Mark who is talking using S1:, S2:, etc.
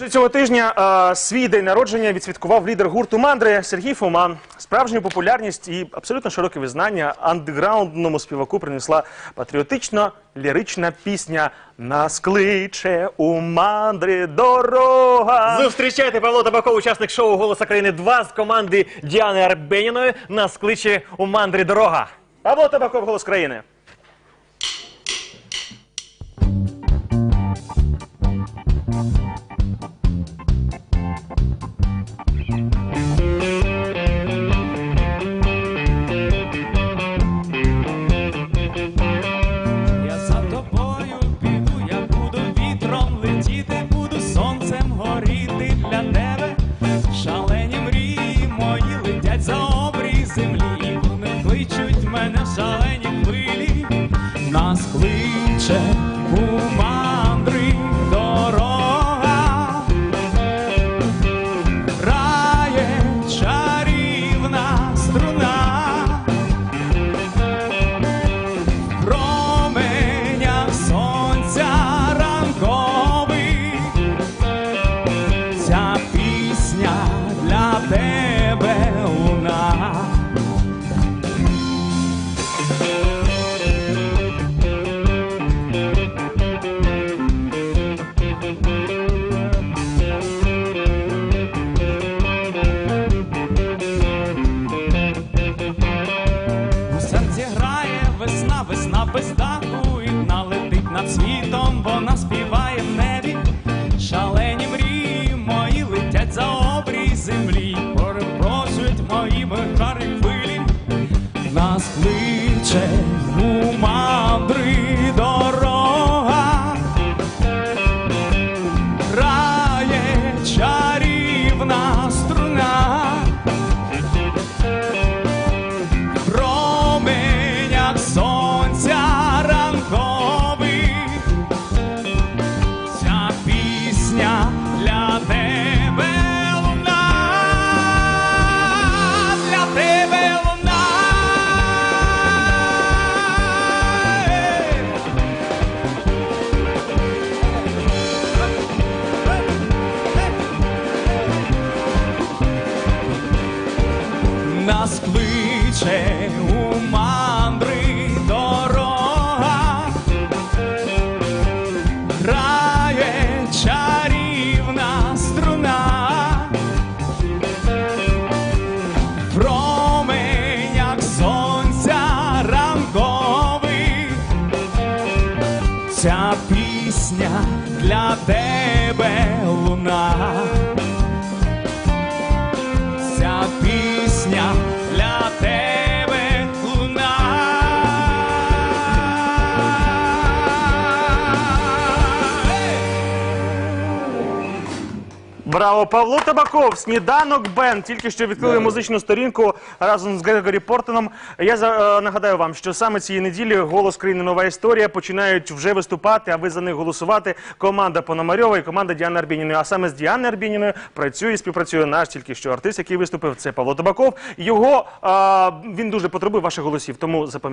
S1: Отже, Цього тижня е, свій день народження відсвяткував лідер гурту Мандри Сергій Фоман. Справжню популярність і абсолютно широке визнання андеграундному співаку принесла патріотична лірична пісня «Нас кличе у мандри дорога».
S2: Зустрічайте Павло Табаков, учасник шоу Голоса країни 2 з команди Діани Арбеніної. Нас кличе у мандрі дорога.
S1: Павло Табаков, голос країни.
S3: Мене в шалені хвилі. Нас кличе у світом, вона співає в небі. Шалені мрії мої летять за обрій землі, перепрошують мої кари хвилі. Нас кличе Нас кличе у мандри дорога, грає чарівна струна, в променях сонця ранкових. Ця пісня для тебе луна.
S1: Браво, Павло Табаков, сніданок Бен. Тільки що відкрили музичну сторінку разом з Грегорі Портоном. Я за- е, нагадаю вам, що саме цієї неділі голос країни нова історія починають вже виступати, а ви за них голосувати. Команда Пономарьова і команда Діани Арбініної. А саме з Діани Арбініною працює і співпрацює наш тільки що артист, який виступив. Це Павло Табаков. Його е, він дуже потребує ваших голосів, тому запам'ятайте.